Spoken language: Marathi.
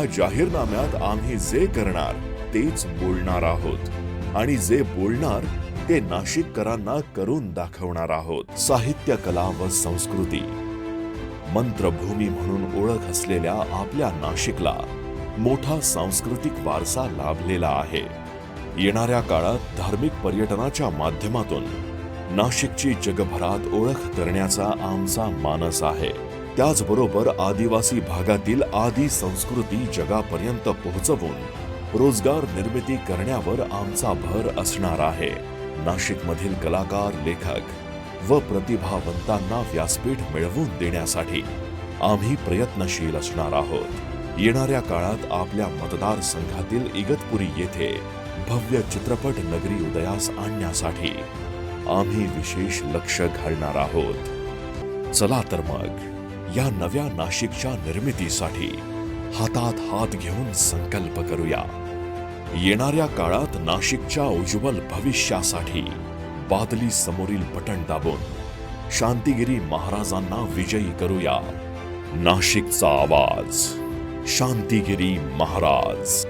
या जाहीरनाम्यात आम्ही जे करणार तेच बोलणार आहोत. आणि जे बोलणार ते नाशिककरांना करून दाखवणार आहोत. साहित्य कला व संस्कृती. मंत्रभूमी म्हणून ओळख असलेल्या आपल्या नाशिकला मोठा सांस्कृतिक वारसा लाभलेला आहे. येणाऱ्या काळात धार्मिक पर्यटनाच्या माध्यमातून नाशिकची जगभरात ओळख करण्याचा आमचा मानस आहे. त्याचबरोबर आदिवासी भागातील आदी संस्कृती जगापर्यंत पोहोचवून रोजगार निर्मिती करण्यावर आमचा भर असणार आहे. नाशिकमधील कलाकार लेखक व प्रतिभावंतांना व्यासपीठ मिळवून देण्यासाठी आम्ही प्रयत्नशील असणार आहोत. येणाऱ्या काळात आपल्या मतदारसंघातील इगतपुरी येथे भव्य चित्रपट नगरी उदयास आणण्यासाठी आम्ही विशेष लक्ष घालणार आहोत. चला तर मग या नव्या नाशिकच्या निर्मितीसाठी हातात हात घेऊन संकल्प करूया. येणाऱ्या काळात नाशिकच्या उज्ज्वल भविष्यासाठी बादली समोरील बटण दाबून शांतिगिरी महाराजांना विजयी करूया. नाशिकचा आवाज शांतिगिरी महाराज.